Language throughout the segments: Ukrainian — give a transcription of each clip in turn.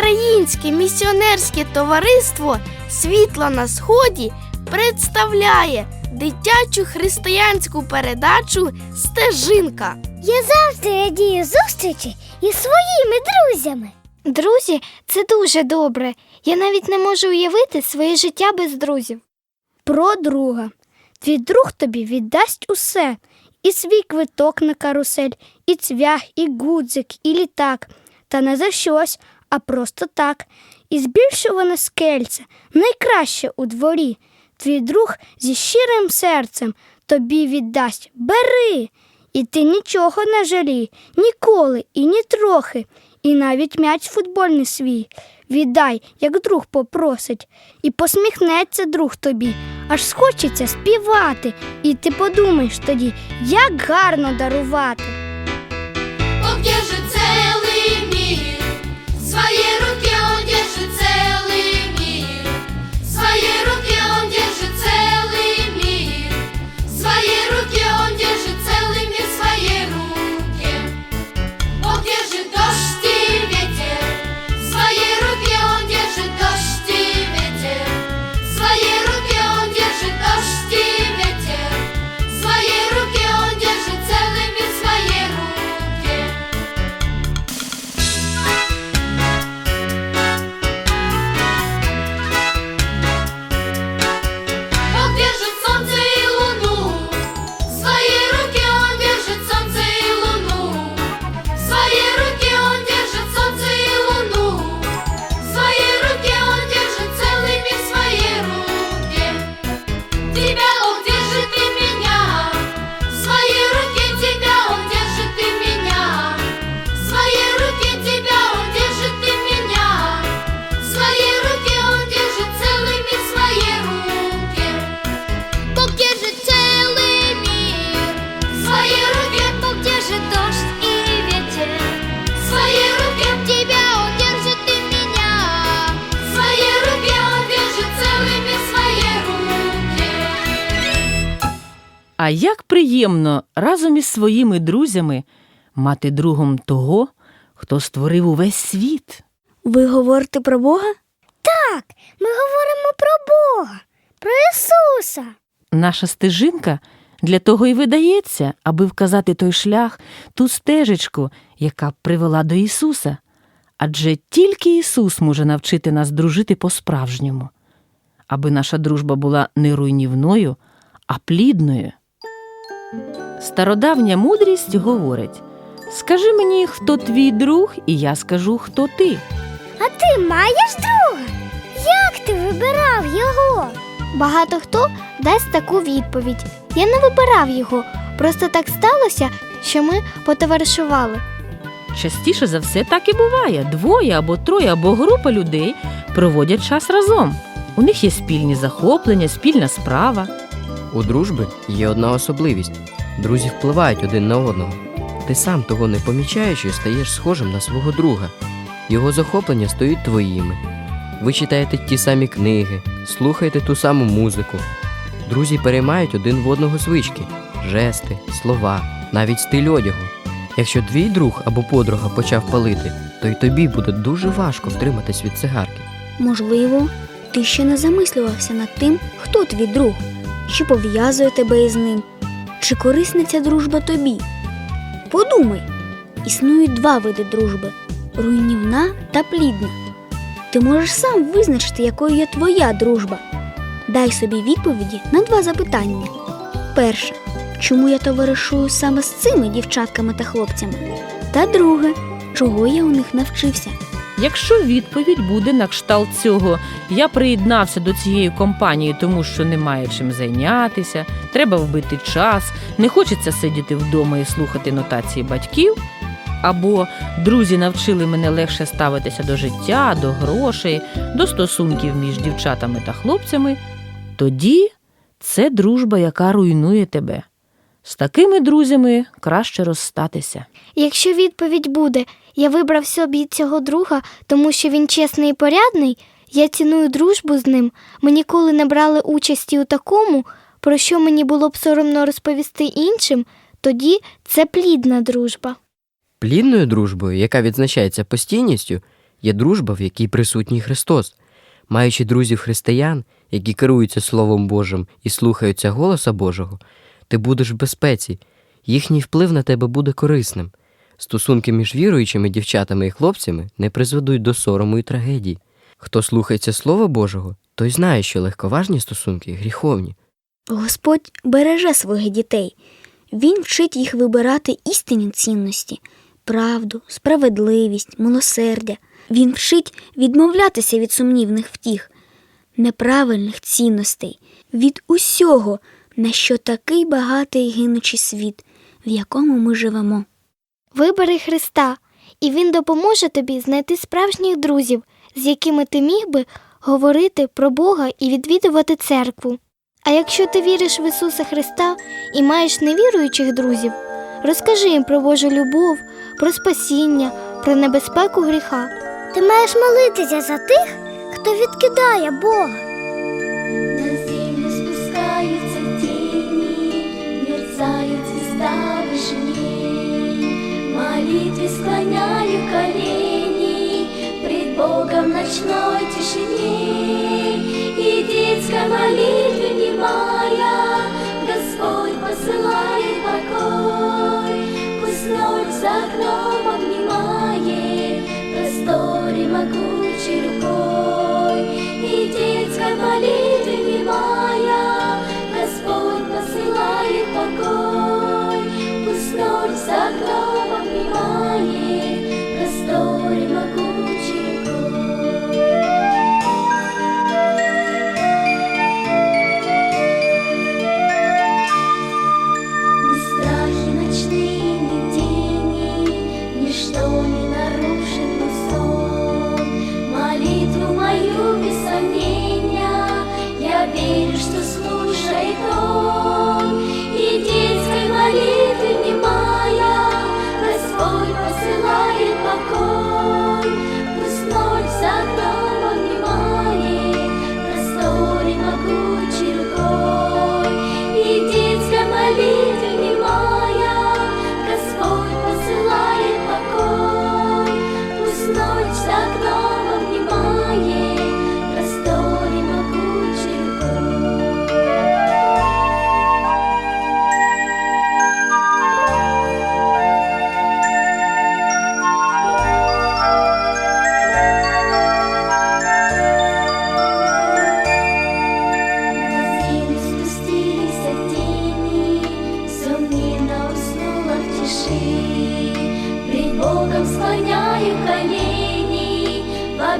Українське місіонерське товариство Світло на Сході представляє дитячу християнську передачу Стежинка. Я завжди радію зустрічі із своїми друзями. Друзі, це дуже добре. Я навіть не можу уявити своє життя без друзів. Про друга. Твій друг тобі віддасть усе. І свій квиток на карусель, і цвях, і гудзик, і літак. Та не за щось, а просто так. І збільшуване скельце, найкраще у дворі. Твій друг зі щирим серцем тобі віддасть. Бери! І ти нічого не жалій, ніколи і ні трохи, і навіть м'яч футбольний свій. Віддай, як друг попросить, і посміхнеться друг тобі, аж схочеться співати, і ти подумаєш тоді, як гарно дарувати. А як приємно разом із своїми друзями мати другом того, хто створив увесь світ. Ви говорите про Бога? Так, ми говоримо про Бога, про Ісуса. Наша стежинка для того і видається, аби вказати той шлях, ту стежечку, яка привела до Ісуса. Адже тільки Ісус може навчити нас дружити по-справжньому, аби наша дружба була не руйнівною, а плідною. Стародавня мудрість говорить: Скажи мені, хто твій друг, і я скажу, хто ти. А ти маєш друга? Як ти вибирав його? Багато хто дасть таку відповідь. Я не вибирав його, просто так сталося, що ми потоваришували. Частіше за все так і буває. Двоє або троє, або група людей проводять час разом. У них є спільні захоплення, спільна справа. У дружби є одна особливість: друзі впливають один на одного. Ти сам того не помічаючи, стаєш схожим на свого друга. Його захоплення стають твоїми. Ви читаєте ті самі книги, слухаєте ту саму музику. Друзі переймають один в одного звички, жести, слова, навіть стиль одягу. Якщо твій друг або подруга почав палити, то й тобі буде дуже важко втриматись від цигарки. Можливо, ти ще не замислювався над тим, хто твій друг, що пов'язує тебе із ним, чи корисна ця дружба тобі. Подумай, існують два види дружби руйнівна та плідна. Ти можеш сам визначити, якою є твоя дружба. Дай собі відповіді на два запитання. Перше, чому я товаришую саме з цими дівчатками та хлопцями? Та друге, чого я у них навчився. Якщо відповідь буде на кшталт цього, я приєднався до цієї компанії, тому що немає чим зайнятися, треба вбити час, не хочеться сидіти вдома і слухати нотації батьків. Або друзі навчили мене легше ставитися до життя, до грошей, до стосунків між дівчатами та хлопцями, тоді це дружба, яка руйнує тебе. З такими друзями краще розстатися. Якщо відповідь буде я вибрав собі цього друга, тому що він чесний і порядний, я ціную дружбу з ним. Ми ніколи не брали участі у такому, про що мені було б соромно розповісти іншим, тоді це плідна дружба. Плідною дружбою, яка відзначається постійністю, Є дружба, в якій присутній Христос. Маючи друзів християн, які керуються Словом Божим і слухаються голоса Божого, ти будеш в безпеці, їхній вплив на тебе буде корисним. Стосунки між віруючими дівчатами і хлопцями не призведуть до сорому і трагедії. Хто слухається Слова Божого, той знає, що легковажні стосунки гріховні. Господь береже своїх дітей. Він вчить їх вибирати істинні цінності, правду, справедливість, милосердя. Він вчить відмовлятися від сумнівних втіх, неправильних цінностей, від усього, на що такий багатий гинучий світ, в якому ми живемо. Вибери Христа, і Він допоможе тобі знайти справжніх друзів, з якими ти міг би говорити про Бога і відвідувати церкву. А якщо ти віриш в Ісуса Христа і маєш невіруючих друзів, розкажи їм про Божу любов, про спасіння, про небезпеку гріха. Ти маєш молитися за тих, хто відкидає Бога. Ночной тишине.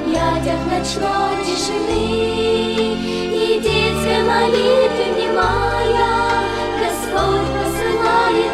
в объятиях ночной тишины. И детской молитве внимая, Господь посылает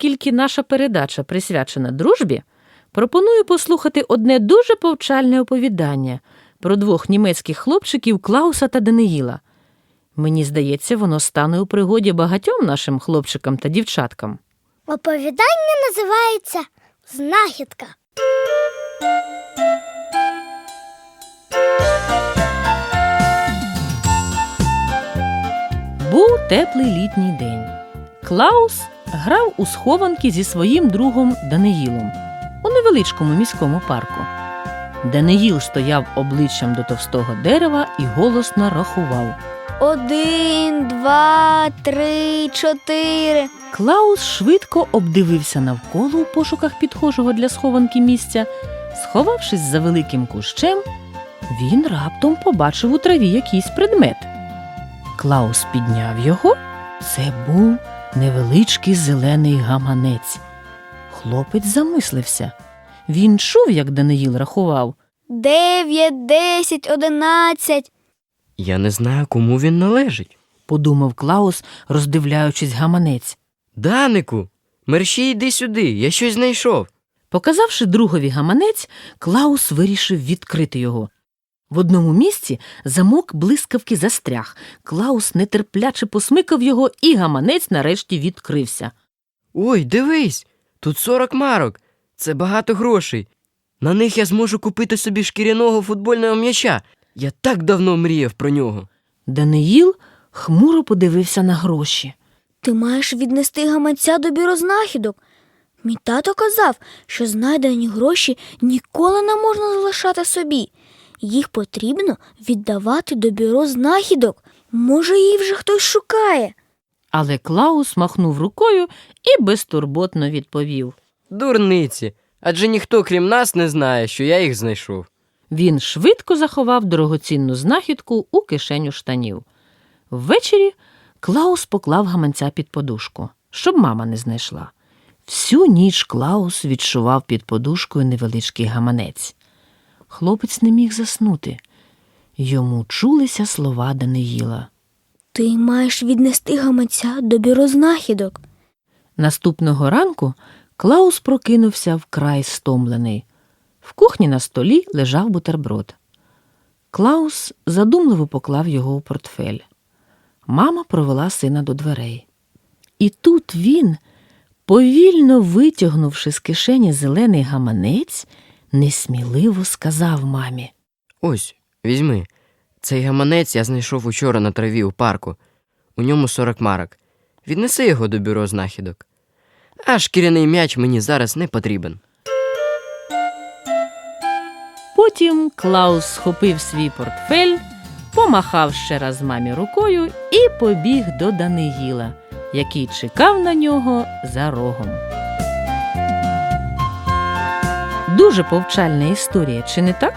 Оскільки наша передача присвячена дружбі, пропоную послухати одне дуже повчальне оповідання про двох німецьких хлопчиків Клауса та Даниїла. Мені здається, воно стане у пригоді багатьом нашим хлопчикам та дівчаткам. Оповідання називається Знахідка. Був теплий літній день. Клаус грав у схованки зі своїм другом Даниїлом у невеличкому міському парку. Даниїл стояв обличчям до товстого дерева і голосно рахував. Один, два, три, чотири. Клаус швидко обдивився навколо у пошуках підхожого для схованки місця. Сховавшись за великим кущем, він раптом побачив у траві якийсь предмет. Клаус підняв його. Це був невеличкий зелений гаманець. Хлопець замислився. Він чув, як Даниїл рахував. Дев'ять, десять, одинадцять. Я не знаю, кому він належить. подумав Клаус, роздивляючись гаманець. Данику, мерщій йди сюди, я щось знайшов. Показавши другові гаманець, Клаус вирішив відкрити його. В одному місці замок блискавки застряг. Клаус нетерпляче посмикав його, і гаманець нарешті відкрився. Ой, дивись, тут 40 марок. Це багато грошей. На них я зможу купити собі шкіряного футбольного м'яча. Я так давно мріяв про нього. Даниїл хмуро подивився на гроші. Ти маєш віднести гаманця до бюро знахідок. Мій тато казав, що знайдені гроші ніколи не можна залишати собі. Їх потрібно віддавати до бюро знахідок. Може, її вже хтось шукає. Але Клаус махнув рукою і безтурботно відповів. Дурниці, адже ніхто крім нас не знає, що я їх знайшов. Він швидко заховав дорогоцінну знахідку у кишеню штанів. Ввечері Клаус поклав гаманця під подушку, щоб мама не знайшла. Всю ніч Клаус відчував під подушкою невеличкий гаманець. Хлопець не міг заснути. Йому чулися слова Даниїла. Ти маєш віднести гаманця до бюро знахідок. Наступного ранку Клаус прокинувся вкрай стомлений. В кухні на столі лежав бутерброд. Клаус задумливо поклав його у портфель. Мама провела сина до дверей. І тут він, повільно витягнувши з кишені зелений гаманець, несміливо сказав мамі. Ось, візьми. Цей гаманець я знайшов учора на траві у парку. У ньому 40 марок. Віднеси його до бюро знахідок. А шкіряний м'яч мені зараз не потрібен. Потім Клаус схопив свій портфель, помахав ще раз мамі рукою і побіг до Даниїла, який чекав на нього за рогом. Дуже повчальна історія, чи не так?